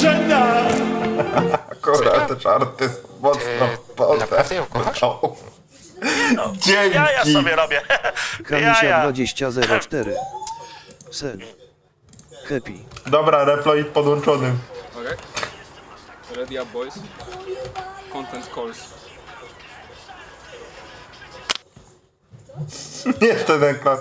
żena! Akurat te żarty mocno potem. naprawdę ją kochasz? O. Dzięki! Ja, ja sobie robię. Ja, Kamisia ja. 2004. Sen. Happy. Dobra, reploid podłączony. Okay. Ready up, boys. Content calls. Nie ten klas.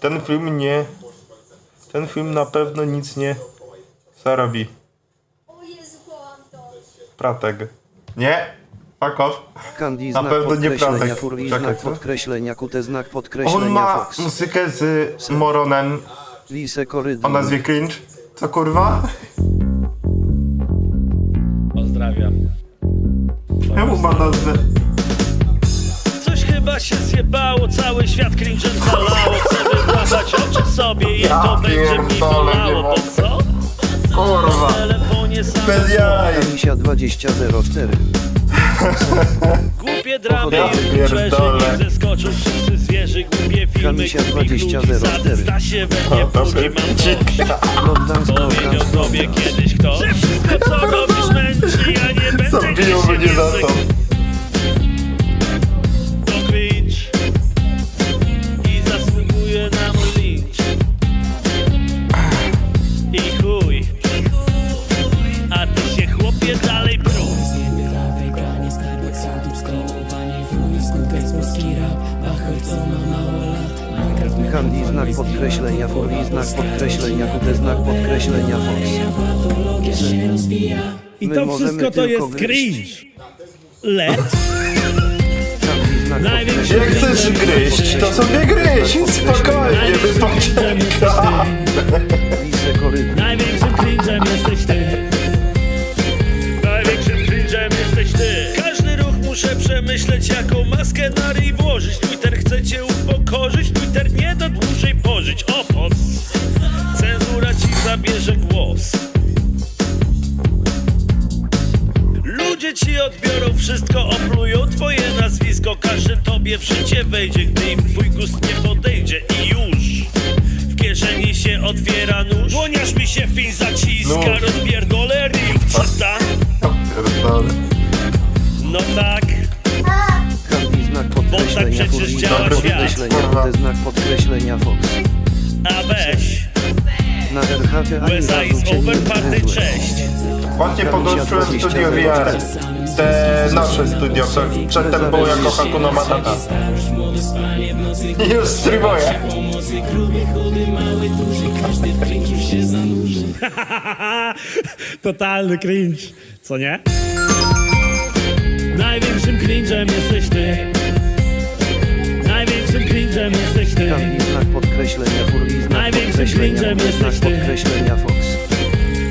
Ten film nie. Ten film na pewno nic nie zarobi. O Jezu, kocham to. Pratek. Nie. Fuck off. Candy Na znak pewno nie podkreślenia Pratek. Furli Czekaj, znak co? podkreślenia Kute znak On podkreślenia ma Fox. muzykę z Moronem Lise o nazwie Cringe. Co kurwa? Pozdrawiam. Czemu ma nazwę? Coś chyba się zjebało, cały świat cringe'em zalało Chcę wydłapać oczy sobie i to będzie mi pierdolę, nie bolało Bo mogę. co? Kurwa. Bez jaj. Kamisia 2004. Głupie dramy Ja youtuberzy pierdolę. niech zeskoczą wszyscy zwierzy Głupie filmy, Kamisia głupich ludzi 2004. Wsady się we mnie To budzi, mam Lockdown Powiedział tobie kiedyś kto Że wszystko co robisz męczy, ja nie będę Zabiją mnie za. To Candy znak podkreślenia Furli znak podkreślenia Kute znak podkreślenia Fox. I My to wszystko to jest cringe. Znak Największy Jak chcesz gryźć, to sobie głos Ludzie ci odbiorą wszystko, oplują twoje nazwisko Każdy tobie w życie wejdzie, gdy im twój gust nie podejdzie I już w kieszeni się otwiera nóż Dłoniarz mi się fin zaciska, Nóż. rozpierdolę ryjów 300 Pierdolę. No tak, znak podkreślenia przecież działa świat. znak podkreślenia Fox. a weź Na ani USA is over party, cześć Właśnie podłączyłem studio VR. Te nasze studio. Prze- Przedtem było jako Hakuna Matata. Już streamuję. Totalny cringe, co nie? Największym cringe'em jesteś ty cringe'em jesteś ty znak podkreślenia Furli znak Największym podkreślenia znak jesteś ty. podkreślenia Fox.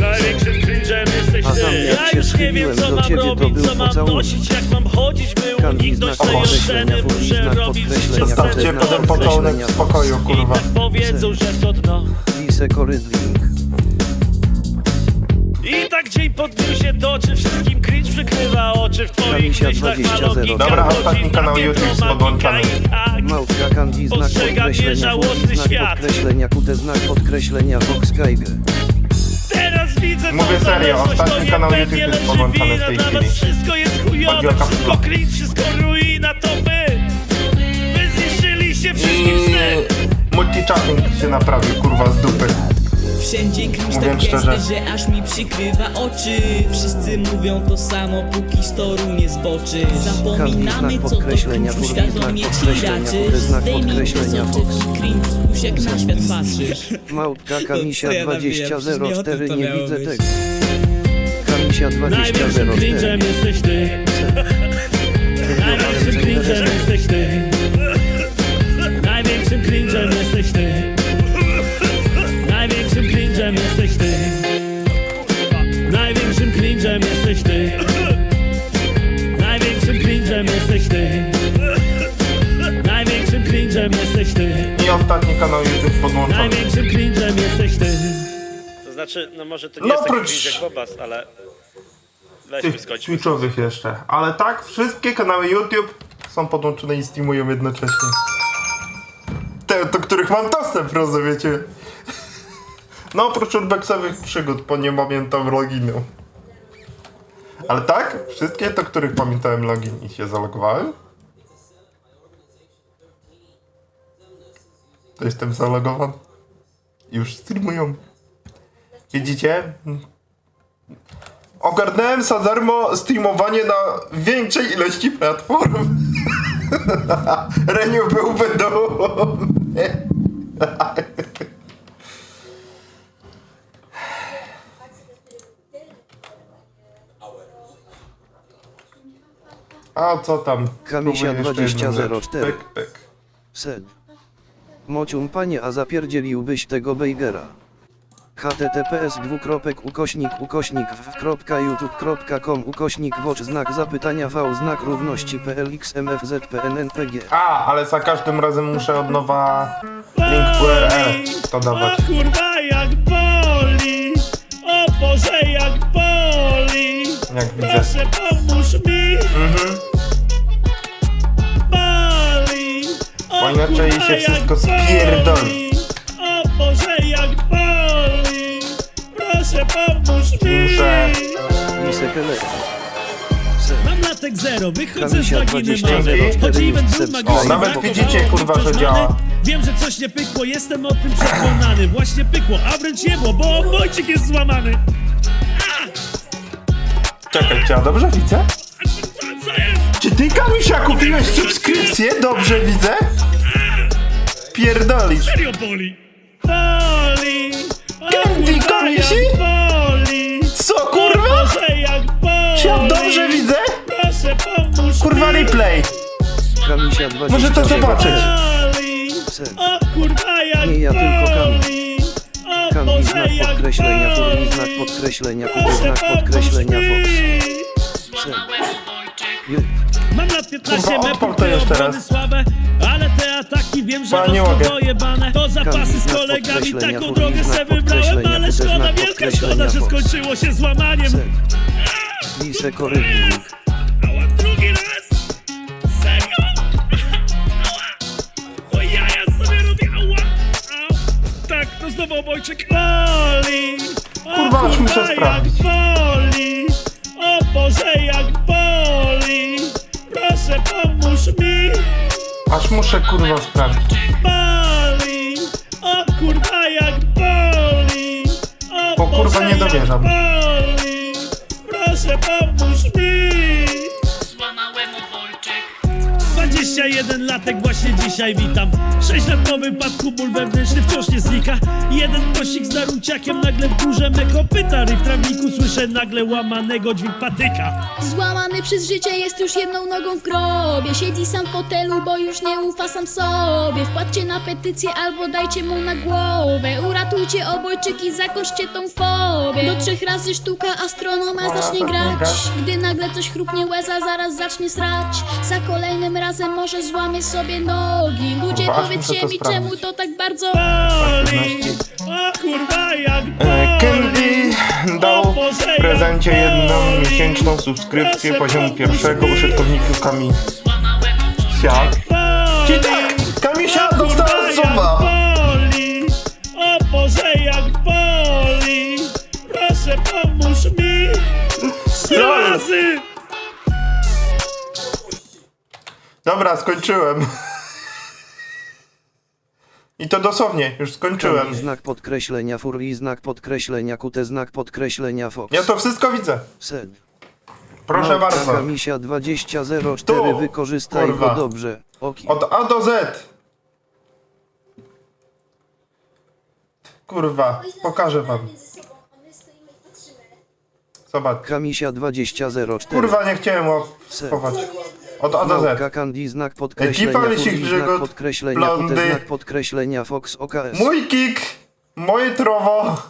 Największym cringe'em jesteś ty Ja już nie wiem co mam robić, co mam nosić Jak mam chodzić, by uniknąć tej oceny Muszę robić wszystko Kute Zostawcie potem pocałunek w spokoju, I kurwa. tak powiedzą, że to dno Lise Korydling. I tak dzień po dniu się toczy Wszystkim cringe przykrywa oczy W twoich Kamisia myślach ma 20 logika Dobra, ostatni na kanał YouTube jest magika podłączony. i tak. Małpka Candy znak Postrzega mnie podkreślenia żałosny znak świat. podkreślenia Kute znak podkreślenia Fox Geiger. Teraz widzę tą Mówię serio, zależność, ostatni to kanał nie YouTube jest lecz podłączony w wina tej dla was chwili. Wszystko jest chujowe, Chodzi o wszystko cringe, wszystko ruina To wy, wy zniszczyliście wszystkim sny I multichatting się naprawił, kurwa, z dupy. Wszędzie cringe tak szczerze. gęsty, że aż mi przykrywa oczy Wszyscy mówią to samo, póki z toru nie zboczy Zapominamy co to cringe, uświadomię ci raczysz Zdejmij podkreślenia, soczek Fox. i cringe, spójrz jak na świat patrzysz Małpka Kamisia co ja nawijam? Przecież nie o 2004 tym to nie widzę tego. Kamisia Największym 2004. cringe'em jesteś ty Największym cringe'em jesteś ty cringe'em jesteś ty Największym cringe'em jesteś ty Największym cringe'em jesteś ty Największym cringe'em jesteś ty I ostatni kanał YouTube podłączony. Największym cringe'em jesteś ty To znaczy, no może to nie No jest taki prócz- cringe jak Bobas, ale Weźmy Tych skończmy Twitchowych jeszcze. Ale tak, wszystkie kanały YouTube są podłączone i streamują jednocześnie. Te, do których mam dostęp, rozumiecie? No oprócz urbexowych przygód, bo nie pamiętam loginu. Ale tak, wszystkie to, których pamiętałem login i się zalogowałem. To jestem zalogowany. Już streamują. Widzicie? Ogarnąłem za darmo streamowanie na większej ilości platform. Reniu byłby dumny. A co tam? Kamisia Spróbuję jeszcze jedną 2004. rzecz. Pyk, pyk. Sen. Mocium panie, a zapierdzieliłbyś tego Bejgera. https dwukropek ukośnik ukośnik w.youtube.com ukośnik watch znak zapytania v znak równości plxmfzpnnpg A, ale za każdym razem muszę od nowa link URL to dawać. O kurwa jak Jak widzę. Proszę pomóż mi Mhm. Boli O Bo inaczej kurwa, się jak wszystko boli. spierdoli. O Boże jak boli Proszę pomóż mi Muszę. Mam latek zero, wychodzę z Kamisia waginy 20 mamy zero, Choć cztery event już był se magiczny, O, nawet brakowało widzicie, mi kurwa, że działa. Wiem, że coś nie pykło, jestem o tym przekonany Właśnie pykło, a wręcz jebło, bo Wojcik jest złamany Czekaj, ja dobrze widzę? Czy ty, Kamisia, kupiłeś subskrypcję? Dobrze widzę? Pierdolisz. Serio boli Boli Candy jak boli Co, kurwa? Boże jak boli Czy ja dobrze widzę? Proszę pomóż Kurwa, mi replay. Kamisia 20 Może to zobaczyć. Boli. O kurwa jak Nie, ja tylko boli Kamil znak jak podkreślenia turni znak podkreślenia kuby znak podkreślenia fox. Mam lat 15, Kurwa, me odpal to jeszcze obrony raz. słabe Ale te ataki wiem, że Ba, nie mogę. dojebane To zapasy z znak kolegami, podkreślenia, taką drogę znak se wybrałem podkreślenia, Ale kuby, szkoda, znak wielka podkreślenia, szkoda, że Fox. skończyło się złamaniem Sen. Lisekorywnik. Obojczyk boli! O Kurwa, aż muszę kurwa, sprawdzić. jak boli! O Boże, jak boli! Proszę, pomóż mi! Aż muszę kurwa sprawdzić. Boli! O kurwa, jak boli! O Bo, kurwa, Boże, nie dowierzam. Jak boli! Proszę, pomóż mi! 21 latek właśnie dzisiaj witam. 6 lat po wypadku, ból wewnętrzny wciąż nie znika. Jeden posik z naruciakiem, nagle w górze me kopyta Ry w trawniku słyszę nagle łamanego dźwięk patyka. Złamany przez życie jest już jedną nogą w grobie. Siedzi sam w fotelu, bo już nie ufa sam sobie. Wpłaccie na petycję albo dajcie mu na głowę. Uratujcie obojczyki, zakoszcie tą fobię. Do trzech razy sztuka astronoma zacznie grać. Gdy nagle coś chrupnie łeza, zaraz zacznie srać. Za kolejnym razem może złamie sobie nogi Ludzie Kurwa, aż powiedzcie to mi sprawdzić. czemu to tak bardzo Boli! O kurwa jak E, boli! Candy dał w prezencie jedną miesięczną subskrypcję poziomu pierwszego użytkowniku Kamisia. Boli! I tak, Kamisia dostała suba. boli! O Boże jak boli! Proszę pomóż mi! Trzy razy! Dobra, skończyłem. I to dosłownie, już skończyłem. Znak podkreślenia furli znak podkreślenia kute znak podkreślenia fox. Ja to wszystko widzę. Sen. Proszę Małpka bardzo. Kamisia 2004 Tu, wykorzystaj kurwa. go dobrze. Oki. Od A do Z. Kurwa, pokażę wam. Zobacz. Kamisia 2004. Kurwa, nie chciałem łapować. Od A do Z. Candy znak podkreślenia Ekipa Lysich furli znak podkreślenia blondy. znak podkreślenia fox OKS. Mój kick, moje trowo.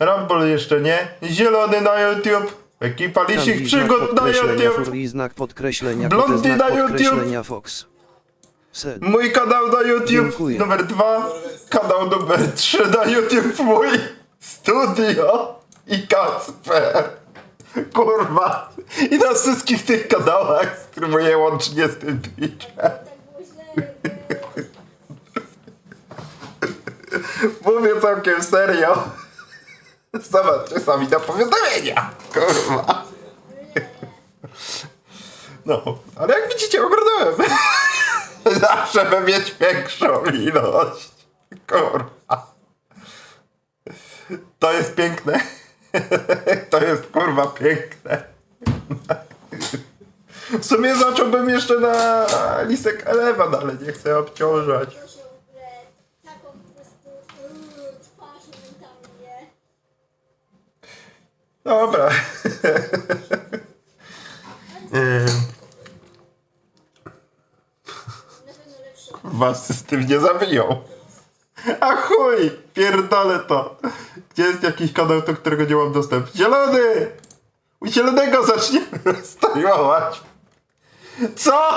Rumble jeszcze nie. Zielony na YouTube. Ekipa Candy Lisich znak Przygód na podkreślenia YouTube. furli znak podkreślenia Blondy kute znak na YouTube. podkreślenia fox. Mój kanał na YouTube Dziękuję. numer dwa. Kanał numer trzy na YouTube mój. Studio i Kasper. Kurwa. I na wszystkich tych kanałach streamuję łącznie z tym Twitchem. Mówię całkiem serio. Zobaczcie sami na powiadomienia. Kurwa. No, ale jak widzicie, oglądałem. Zawsze by mieć większą ilość. Kurwa. To jest piękne. To jest kurwa piękne. W sumie zacząłbym jeszcze na Lisek Eleven, ale nie chcę obciążać. Dobra. Kurwa, z tym nie zabiją. A chuj, pierdolę to. Gdzie jest jakiś kanał, do którego nie mam dostępu? Zielony! U zielonego zaczniemy streamować. Co?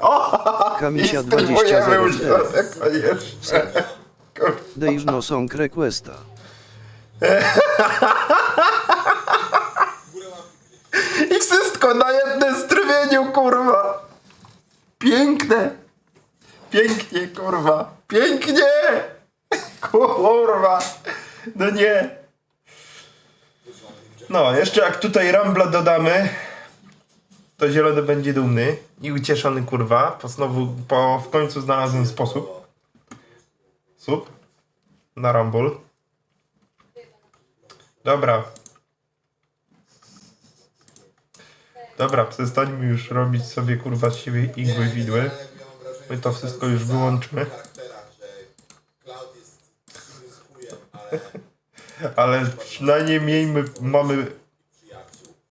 O! Kamisia I streamujemy u 2004. zielonego jeszcze. Kurwa. Dejż no song requesta. I wszystko na jednym strumieniu, kurwa. Piękne. Pięknie, kurwa. Pięknie. Kurwa. No nie. No, jeszcze jak tutaj Rambla dodamy, to zielony będzie dumny i ucieszony, kurwa. Po znowu, po, w końcu znalazłem sposób. Sub. Na Rumble. Dobra, Dobra, przestańmy już robić sobie kurwa z siebie igły widły. My to wszystko już wyłączmy. Ale przynajmniej miejmy, mamy